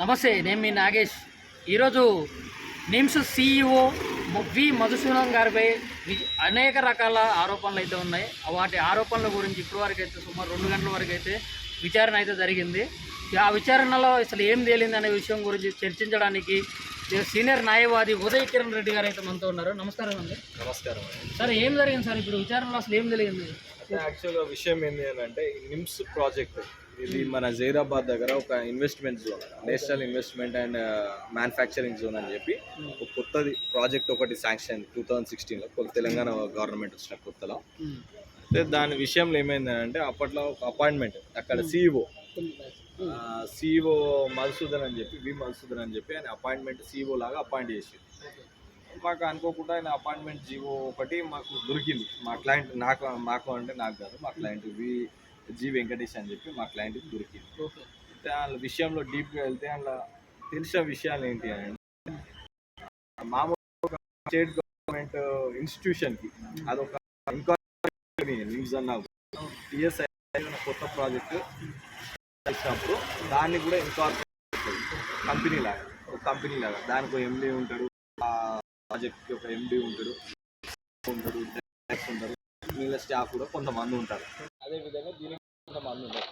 నమస్తే నేను మీ నాగేష్. ఈరోజు నిమ్స్ సీఈఓ వి మధుసూదన్ గారిపై వి- అనేక రకాల ఆరోపణలు అయితే ఉన్నాయి. వాటి ఆరోపణల గురించి ఇప్పటి వరకు అయితే సుమారు రెండు గంటల వరకు అయితే విచారణ అయితే జరిగింది. ఆ విచారణలో అసలు ఏం తేలింది అనే విషయం గురించి చర్చించడానికి సీనియర్ న్యాయవాది ఉదయ్ కిరణ్ రెడ్డి గారు అయితే మనతో ఉన్నారు. నమస్కారం అండి. నమస్కారం సార్ ఏం జరిగింది సార్ ఇప్పుడు? విచారణలో అసలు ఏం జరిగింది అంటే యాక్చువల్గా విషయం ఏంటి అని అంటే నిమ్స్ ప్రాజెక్ట్. ఇది మన జైరాబాద్ దగ్గర ఒక investment zone national investment and manufacturing zone అని చెప్పి ఒక కొత్తది ప్రాజెక్ట్ ఒకటి శాంక్షన్ టూ థౌజండ్ సిక్స్టీన్లో కొత్త తెలంగాణ గవర్నమెంట్ వచ్చిన కొత్తలో. అయితే దాని విషయంలో ఏమైంది అంటే అప్పట్లో ఒక అపాయింట్మెంట్ అక్కడ సీఈఓ సీఈఓ మధుసూదన్ అని చెప్పి వి మధుసూదన్ అని చెప్పి ఆయన అపాయింట్మెంట్ సీఈఓ లాగా అపాయింట్ చేసి మాకు అనుకోకుండా ఆయన అపాయింట్మెంట్ జీవో ఒకటి మాకు దొరికింది. మా క్లయింట్ నాకు మాకు అంటే నాకు కాదు మా క్లయింట్ వి జి వెంకటేష్ అని చెప్పి మా క్లయింట్కి దొరికింది. వాళ్ళ విషయంలో డీప్గా వెళ్తే అందులో తెలిసిన విషయాలు ఏంటి అని అంటే మామూలు స్టేట్ గవర్నమెంట్ ఇన్స్టిట్యూషన్కి అదొక న్యూస్ అన్నా టిఎస్ఐ కొత్త ప్రాజెక్టు చేసినప్పుడు దాన్ని కూడా ఇన్కార్పొరేట్ కంపెనీ లాగా ఒక కంపెనీ లాగా దానికి ఎండి ఉంటాడు ప్రాజెక్ట్కి ఒక ఎండి ఉంటాడు. ఉంటాడు ఉంటారు మిగిలిన స్టాఫ్ కూడా కొంతమంది ఉంటారు. అదే విధంగా దీనికి కొంతమంది ఉంటారు.